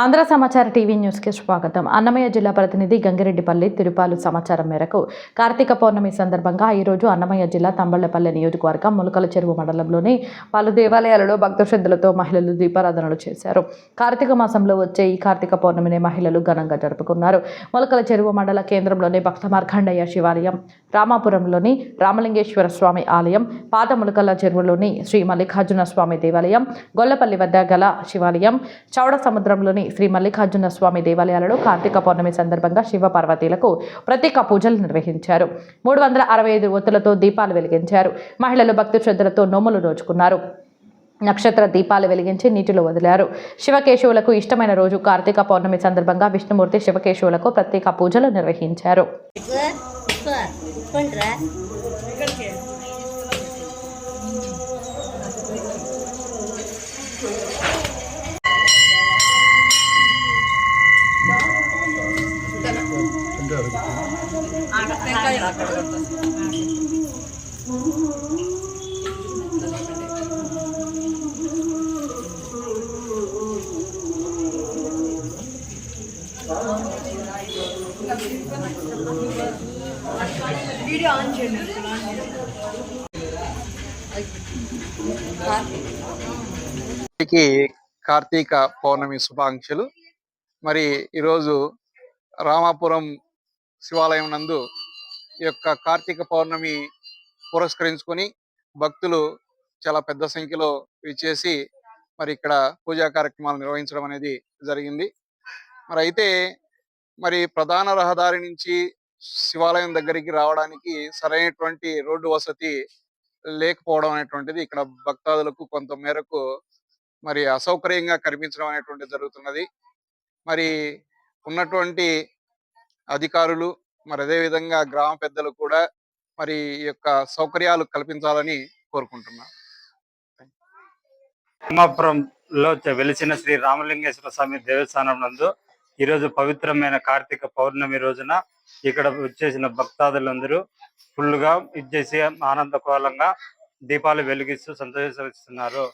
ఆంధ్ర సమాచార టీవీ న్యూస్కి స్వాగతం. అన్నమయ్య జిల్లా ప్రతినిధి గంగిరెడ్డిపల్లి తిరుపాలు సమాచారం మేరకు కార్తీక పౌర్ణమి సందర్భంగా ఈరోజు అన్నమయ్య జిల్లా తంబళ్ళపల్లి నియోజకవర్గం ములకల చెరువు మండలంలోని పలు దేవాలయాలలో భక్త శ్రద్ధలతో మహిళలు దీపారాధనలు చేశారు. కార్తీక మాసంలో వచ్చే ఈ కార్తీక పౌర్ణమిని మహిళలు ఘనంగా జరుపుకున్నారు. ములకల చెరువు మండల కేంద్రంలోని భక్త మార్కండయ్య శివాలయం రామాపురంలోని రామలింగేశ్వర స్వామి ఆలయం పాత ములకల చెరువులోని శ్రీ మల్లికార్జున స్వామి దేవాలయం గొల్లపల్లి వద్ద గల శివాలయం చౌడ సముద్రంలోని శ్రీ మల్లికార్జున స్వామి దేవాలయాలలో కార్తీక పౌర్ణమి సందర్భంగా శివ పార్వతీలకు ప్రత్యేక పూజలు నిర్వహించారు. మూడు వందల అరవై ఐదు ఒత్తులతో దీపాలు వెలిగించారు. మహిళలు భక్తి శ్రద్ధలతో నోములు నోచుకున్నారు. నక్షత్ర దీపాలు వెలిగించి నీటిలో వదిలారు. శివకేశవులకు ఇష్టమైన రోజు కార్తీక పౌర్ణమి సందర్భంగా విష్ణుమూర్తి శివకేశవులకు ప్రత్యేక పూజలు నిర్వహించారు. సార్ కొంట్రా అందరికీ కార్తీక పౌర్ణమి శుభాకాంక్షలు. మరి ఈరోజు రామాపురం శివాలయం నందు ఈ యొక్క కార్తీక పౌర్ణమి పురస్కరించుకొని భక్తులు చాలా పెద్ద సంఖ్యలో విచ్చేసి మరి ఇక్కడ పూజా కార్యక్రమాలు నిర్వహించడం అనేది జరిగింది. మరి అయితే మరి ప్రధాన రహదారి నుంచి శివాలయం దగ్గరికి రావడానికి సరైనటువంటి రోడ్డు వసతి లేకపోవడం అనేటువంటిది ఇక్కడ భక్తాదులకు కొంత మేరకు మరి అసౌకర్యంగా కనిపించడం అనేటువంటి జరుగుతున్నది. మరి ఉన్నటువంటి అధికారులు మరి అదే విధంగా గ్రామ పెద్దలు కూడా మరి ఈ యొక్క సౌకర్యాలు కల్పించాలని కోరుకుంటున్నాను రామాపురంలో వెలిసిన శ్రీ రామలింగేశ్వర స్వామి దేవస్థానం నందు ఈరోజు పవిత్రమైన కార్తీక పౌర్ణమి రోజున ఇక్కడ వచ్చేసిన భక్తాదులందరూ ఫుల్గా ఇచ్చేసి ఆనందకోలంగా దీపాలు వెలిగిస్తూ సంతోషిస్తున్నారు.